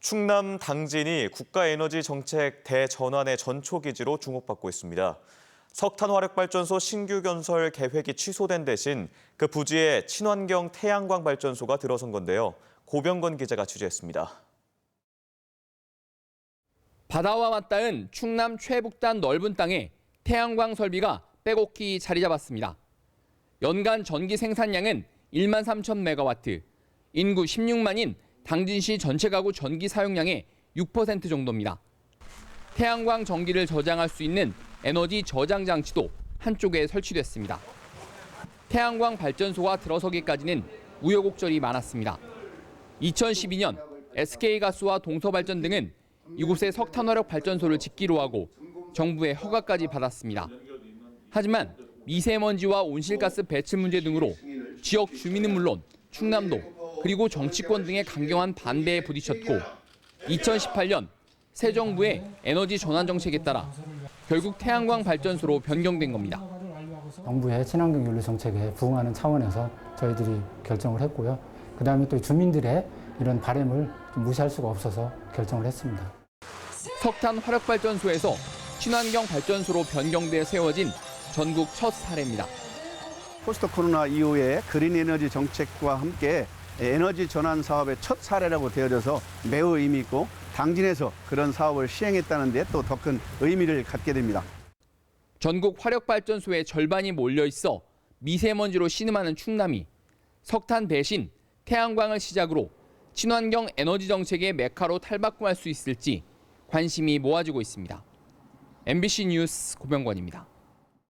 충남 당진이 국가에너지 정책 대전환의 전초기지로 주목받고 있습니다. 석탄 화력발전소 신규 건설 계획이 취소된 대신 그 부지에 친환경 태양광 발전소가 들어선 건데요. 고병건 기자가 취재했습니다. 바다와 맞닿은 충남 최북단 넓은 땅에 태양광 설비가 빼곡히 자리 잡았습니다. 연간 전기 생산량은 1만 3천 메가와트, 인구 16만인 당진시 전체 가구 전기 사용량의 6% 정도입니다. 태양광 전기를 저장할 수 있는 에너지 저장 장치도 한쪽에 설치됐습니다. 태양광 발전소가 들어서기까지는 우여곡절이 많았습니다. 2012년 SK가스와 동서발전 등은 이곳에 석탄화력 발전소를 짓기로 하고 정부의 허가까지 받았습니다. 하지만 미세먼지와 온실가스 배출 문제 등으로 지역 주민은 물론 충남도 그리고 정치권 등의 강경한 반대에 부딪혔고 2018년 새 정부의 에너지 전환 정책에 따라 결국 태양광 발전소로 변경된 겁니다. 정부의 친환경 연료 정책에 부응하는 차원에서 저희들이 결정을 했고요. 그 다음에 또 주민들의 이런 바램을 좀 무시할 수가 없어서 결정을 했습니다. 석탄 화력 발전소에서 친환경 발전소로 변경돼 세워진 전국 첫 사례입니다. 포스트 코로나 이후에 그린 에너지 정책과 함께 에너지 전환 사업의 첫 사례라고 되어져서 매우 의미 있고 당진에서 그런 사업을 시행했다는 데 또 더 큰 의미를 갖게 됩니다. 전국 화력 발전소의 절반이 몰려 있어 미세먼지로 신음하는 충남이 석탄 대신 태양광을 시작으로 친환경 에너지 정책의 메카로 탈바꿈할 수 있을지 관심이 모아지고 있습니다. MBC 뉴스 고병권입니다.